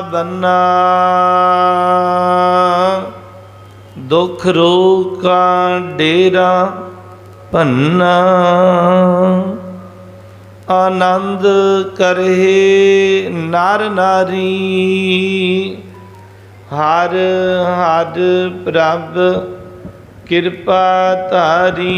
ਬੰਨਾ। ਦੁਖ ਰੋਕਾ ਡੇਰਾ ਭੰਨਾ। ਆਨੰਦ ਕਰਹਿ ਨਰ ਨਾਰੀ। ਹਰ ਹਰ ਪ੍ਰਭ ਕਿਰਪਾ ਧਾਰੀ।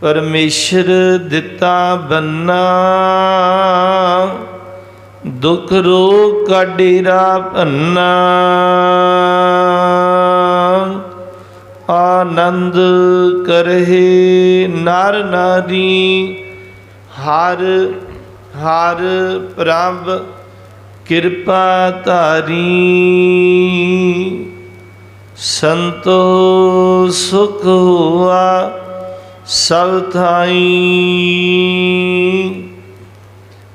ਪਰਮੇਸ਼ਰ ਦਿੱਤਾ ਬੰਨਾ। ਦੁਖ ਰੋਗ ਕਾ ਡੇਰਾ ਭੰਨਾ ਆਨੰਦ ਕਰਹਿ ਨਰ ਨਾਰੀ, ਹਰ ਹਰ ਪ੍ਰਭ ਕਿਰਪਾ ਧਾਰੀ। ਸੰਤੋ ਸੁਖ ਹੁਆ ਸਭ ਥਾਈ।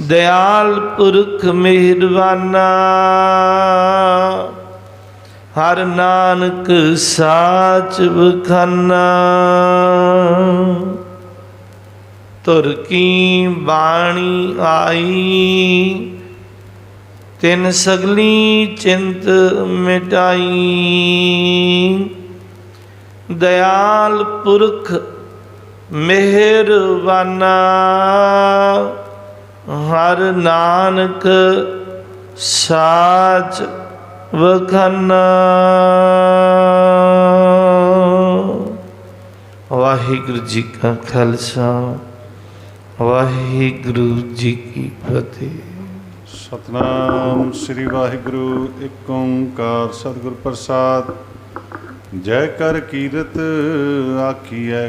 ਦਿਆਲ ਪੁਰਖ ਮਿਹਰਬਾਨਾ। ਹਰ ਨਾਨਕ ਸਾਚ ਬਖਾਨਾ। ਤੁਰ ਕੀ ਬਾਣੀ ਆਈ, ਤਿੰਨ ਸਗਲੀ ਚਿੰਤ ਮਿਟਾਈ। ਦਿਆਲ ਪੁਰਖ ਮਿਹਰਬਾਨਾ। ਹਰ ਨਾਨਕ ਸਾਚ ਵਖਨਾ। ਵਾਹਿਗੁਰੂ ਜੀ ਕਾ ਖਾਲਸਾ, ਵਾਹਿਗੁਰੂ ਜੀ ਕੀ ਫਤਿਹ। ਸਤਨਾਮ ਸ੍ਰੀ ਵਾਹਿਗੁਰੂ, ਇੱਕ ਓੰਕਾਰ ਸਤਿਗੁਰ ਪ੍ਰਸਾਦ। ਜੈ ਕਰ ਕੀਰਤ ਆਖੀਐ